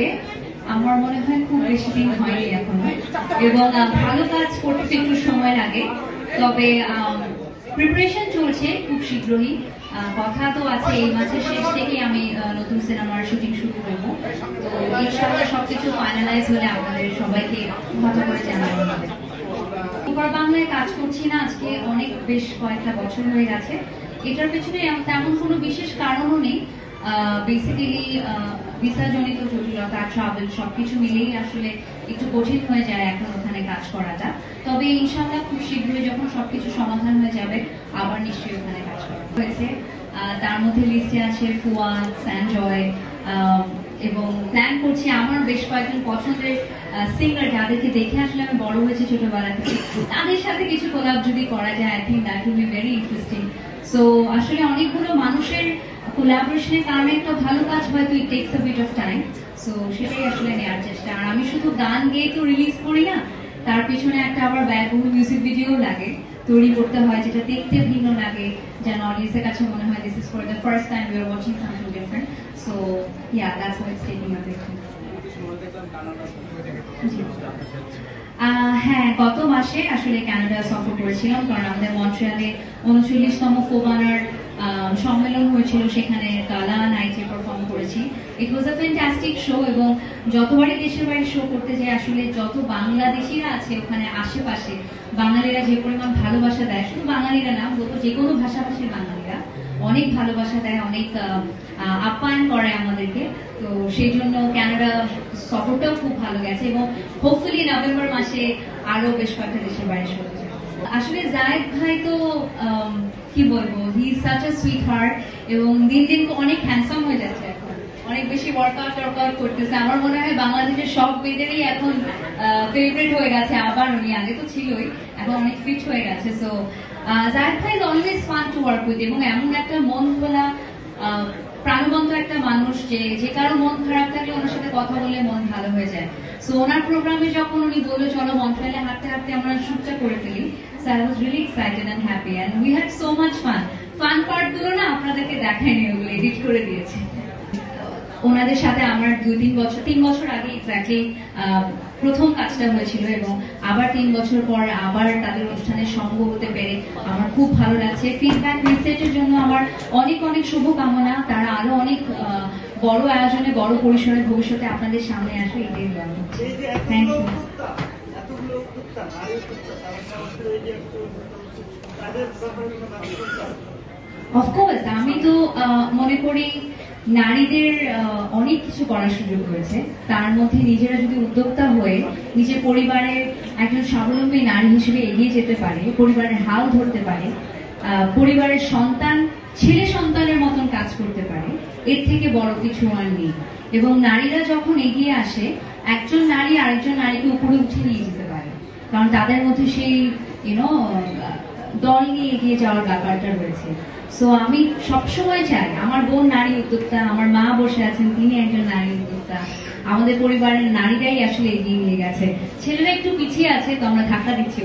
আসে আমার মনে হয় খুব বেশি দিন হয়নি এখনও। এবং ভালো কাজ করতে একটু সময় লাগে। তবে প্রিপারেশন চলছে খুব শীঘ্রই। কথা তো আছে, এই মাসের শেষ থেকেই আমি নতুন সিনেমার শুটিং শুরু করব। তো, ইনশাআল্লাহ সবকিছু ফাইনালাইজ হলে আপনাদের সবাইকে কথা করে জানাব। এবার বাংলায় কাজ করছি না, আজকে অনেক, বেশ কয়েকটা বছর হয়ে গেছে। এটার পেছনে তেমন কোনো বিশেষ কারণও নেই। বেসিক্যালি ভিসা জনিত জটিলতা ট্রাভেল সবকিছু মিলেই আসলে একটু কঠিন হয়ে যায় এখন ওখানে কাজ করাটা। তবে ইনশাআল্লাহ খুব শীঘ্রই যখন সবকিছু সমাধান হয়ে যাবে, আবার নিশ্চয়ই ওখানে কাজ করা হয়েছে তার মধ্যে লিস্টে আছে ফুয়াদ স্যানজয় এবং প্ল্যান করছি আমার বেশ কয়েকজন পছন্দের সিঙ্গার যাদেরকে দেখে আসলে আমি বড় হয়েছি ছোটবেলা থেকে। তাদের সাথে কিছু কোলাপ যদি করা যায় I think that will be very interesting so আসলে মানুষের কোলাবোরেশনের কারণে একটা ভালো কাজ হয়তো it takes a bit of time so সেটাই আসলে নেওয়ার চেষ্টা। আর আমি শুধু গান গেয়ে তো রিলিজ করি না, তার পিছনে একটা আবার ব্যয়বহুল মিউজিক ভিডিও লাগে। তৈরি করতে হয়, যেটা দেখতে ভিন্ন লাগে, যেন অডিয়েন্সের কাছে মনে হয় this is for the first time you are watching something different so yeah that's why it's taking a bit হ্যাঁ গত মাসে আসলে কানাডা সফর করেছিলাম, কারণ আমাদের মন্ট্রিয়ালে উনচল্লিশতম ফোবানার সম্মেলন হয়েছিল সেখানে গালা নাইটে পারফর্ম করেছি। ইট ওয়াজ আ ফ্যান্টাস্টিক শো এবং যতবারই দেশের বাইরে শো করতে যাই, আসলে যত বাংলাদেশিরা আছে ওখানে আশেপাশে, বাঙালিরা যে পরিমাণ ভালোবাসা দেয়, শুধু বাঙালিরা না, বলব যে কোনো ভাষাভাষীর বাঙালিরা অনেক ভালোবাসা দেয়, অনেক আপ্যায়ন করে আমাদেরকে। তো সেই জন্য কানাডা সফরটাও খুব ভালো গেছে এবং হোপফুলি নভেম্বর মাসে আরও বেশ কয়েকটা দেশের বাইরে শুরু আসলে জায়েদ ভাই তো কি বলব he such a sweetheart এবং দিন দিন তো অনেক হ্যান্ডসাম হয়ে যাচ্ছে এখন। অনেক বেশি ওয়ার্কআউট ওয়ার্কআউট করতেছে। আমার মনে হয় বাংলাদেশের সব মেয়েদেরই এখন ফেভারিট হয়ে গেছে। আবার উনি আগে তো ছিলই, এখন অনেক ফিট হয়ে গেছে। সো জায়েদ ভাই is always fun to work with এবং এমন একটা মন খোলা মানুষ যে যে কারও মন খারাপ থাকলে ওনার সাথে কথা বলে মন ভালো হয়ে যায়। সো ওনার প্রোগ্রামে যখন উনি বলল, চলো মন্ট্রিয়ালে হাঁটতে হাঁটতে আমরা শুটটা করে ফেলি so I was really excited and happy and we had so much fun fun পার্টগুলো না আপনাদেরকে দেখায়নি ওগুলো এডিট করে দিয়েছে। ওনাদের সাথে আমার দুই তিন বছর তিন বছর আগে এক্স্যাক্টলি প্রথম কাজটা হয়েছিল এবং আবার তিন বছর পর আবার তাদের অনুষ্ঠানে সঙ্গ হতে পেরে আমার খুব ভালো লাগছে। ফিডব্যাক রিসেটের জন্য আমার অনেক অনেক শুভকামনা। তারা আরও অনেক বড় আয়োজনে বড় পরিসরে ভবিষ্যতে আপনাদের সামনে আসবে এটাই যে থ্যাংক ইউ? অফকোর্স আমি তো মনে করি নারীদের অনেক কিছু করার সুযোগ রয়েছে। তার মধ্যে নিজেরা যদি উদ্যোক্তা হয়ে নিজের পরিবারের একজন স্বাবলম্বী নারী হিসেবে এগিয়ে যেতে পারে, পরিবারের হাল ধরতে পারে পরিবারের সন্তান, ছেলে সন্তানের মতন কাজ করতে পারে, এর থেকে বড় কিছু আর নেই। এবং নারীরা যখন এগিয়ে আসে, একজন নারী আরেকজন নারীকে উপরে উঠে নিয়ে যেতে পারে। কারণ তাদের মধ্যে সেই ইউনো দল নিয়ে এগিয়ে যাওয়ার ব্যাপারটা রয়েছে। সো আমি সবসময় চাই, আমার বোন নারী উদ্যোক্তা, আমার মা বসে আছেন, তিনি একজন নারী উদ্যোক্তা, আমাদের পরিবারের নারীরাই আসলে এগিয়ে নিয়ে গেছে। ছেলেরা একটু পিছিয়ে আছে, তো আমরা ধাক্কা দিচ্ছি